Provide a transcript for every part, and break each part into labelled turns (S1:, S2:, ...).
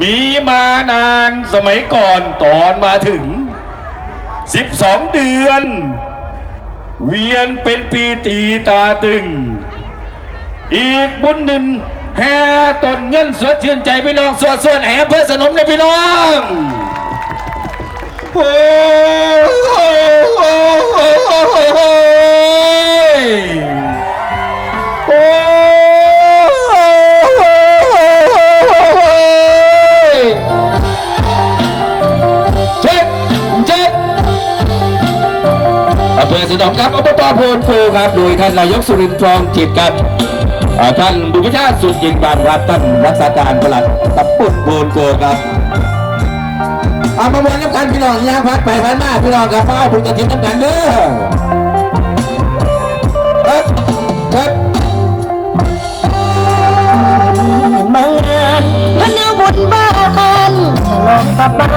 S1: มีมานานสมัยก่อนตอนมาถึง 12 เดือน เวียนเป็นปีตีตาตึง อีกบุญหนึ่งแห่ตนเงินสวดชื่นใจพี่น้องสวดส่วนแห่เพื่อสนมเลยพี่น้องโอ้โอ้ สนองครับอบตโพนโพครับ โดยท่านนายกสุรินทร์ทองจิตครับท่านบุญพิชาติสุดยิงบานครับท่านรักษาการปลัดตำบลโพนโพครับเอามามวนน้ำกันพี่น้องยางพัดไปพัดมาพี่น้องครับมาเอาผลกระถิ่นน้ำกันเด้อเฮ้ยเฮ้ย
S2: บางงานพนาบุญบ้าน ฉลองกลับบ้า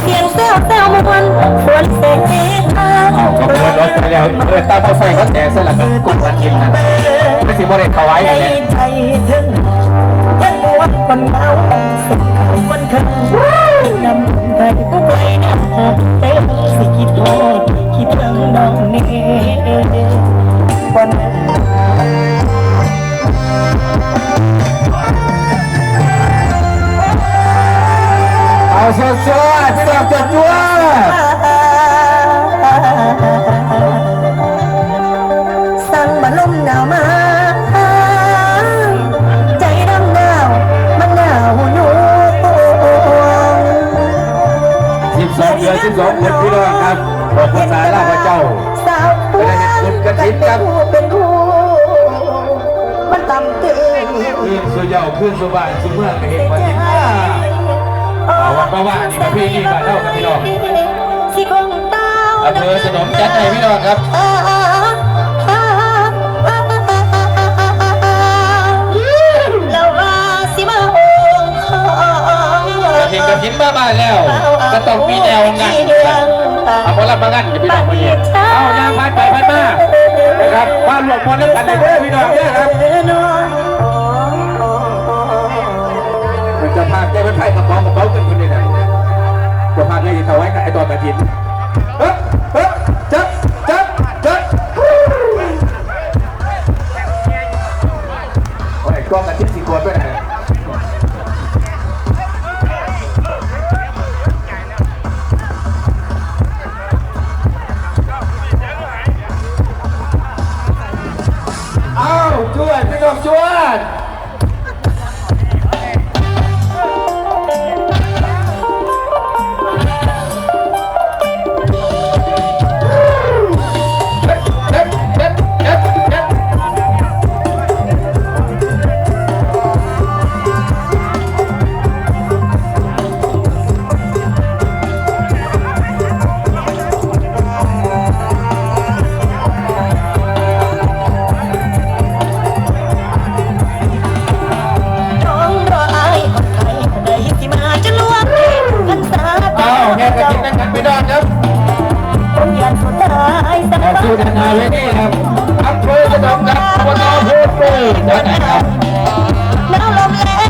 S2: เสียงแซวแซวมวนฝนเสกอา
S1: เอาขบวนรถไปแล้วเออตามรถไฟเขาแจกสลักกับกลุ่มวันกินนะไม่สิบริเวณเขาไว้
S2: ใจ
S1: อย่างนี้
S2: ใจถึงยังปวดคนเงาสุขคนคิงนำไปผู้ไปนะเต็มสิคิดโทษคิดเรื่องน้องนี่วัน หนาวมาใจดำหนาวมันหนาวหนู
S1: สิบสองเดือนสิบสองคนพี่น้องครับบอกภาษาลาวพระเจ้า
S2: สาวปวนกันเป็นคู่เป็นคู่มันต่ำเตื้อ
S1: ขึ้นสุเหยาขึ้นสุบานสุเมื่องก็เห็นว่าที่หน้าเอาวันประว่านี่มาพี่นี่มาเท่ากับพี่น้อง
S2: สิคงเต้า
S1: อำเภอสนมจัดให้พี่น้องครับ หลบบ้านหลวงมอน้ำกันเลยเด้อพี่น้องเด้อครับมันจะพาแกไปไพ่กระเป๋ากระเป๋ากันคนนี้นะจะพาแกจะถวายกับไอ้ตอนกระถิ่น ว นั่งกันไปนอนค
S2: รับผมอยากสุดท้ายสักครั้งสู้กันนาเลยนี่ครับอำเภอกระดองครับวัดตาโพธิ์จังหวัดไหนครับแล้วลมแรง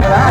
S2: ¿verdad?